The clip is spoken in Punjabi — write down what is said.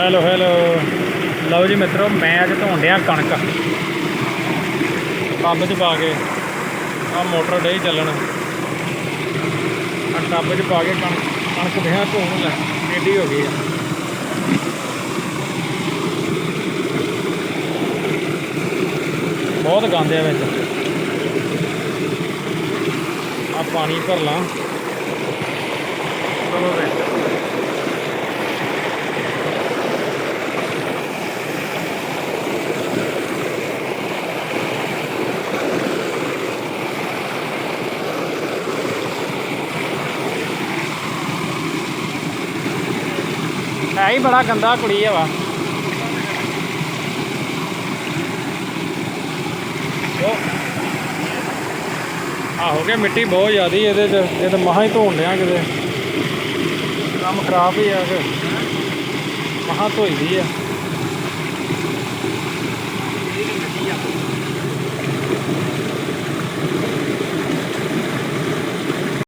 ਹੈਲੋ ਹੈਲੋ ਲਓ ਜੀ ਮਿੱਤਰੋ, ਮੈਂ ਅੱਜ ਧੋਣ ਡਿਆ ਕਣਕ। ਟੱਬ 'ਚ ਪਾ ਕੇ ਆ ਮੋਟਰ ਡੇ ਚੱਲਣ। ਆ ਟੱਬ 'ਚ ਪਾ ਕੇ ਕਣਕ ਕਣਕ ਦਿਆਂ ਧੋਣ ਲੈ ਏਡੀ ਹੋ ਗਈ ਆ। ਬਹੁਤ ਗੰਦ ਆ ਵਿੱਚ। ਆ ਪਾਣੀ ਭਰ ਲਾਂ ਚਲੋ ਵਿੱਚ ਹੈ ਹੀ ਬੜਾ ਗੰਦਾ ਕੁੜੀ ਆ ਵਾ। ਆ ਹੋ ਗਿਆ, ਮਿੱਟੀ ਬਹੁਤ ਜ਼ਿਆਦੀ ਇਹਦੇ ਚ। ਇਹ ਤਾਂ ਮਹਾ ਹੀ ਧੋਣ ਲਿਆ ਕਿਤੇ। ਕੰਮ ਖਰਾਬ ਹੀ ਆ ਕਿ। ਮਹਾ ਧੋਈ ਦੀ ਆ।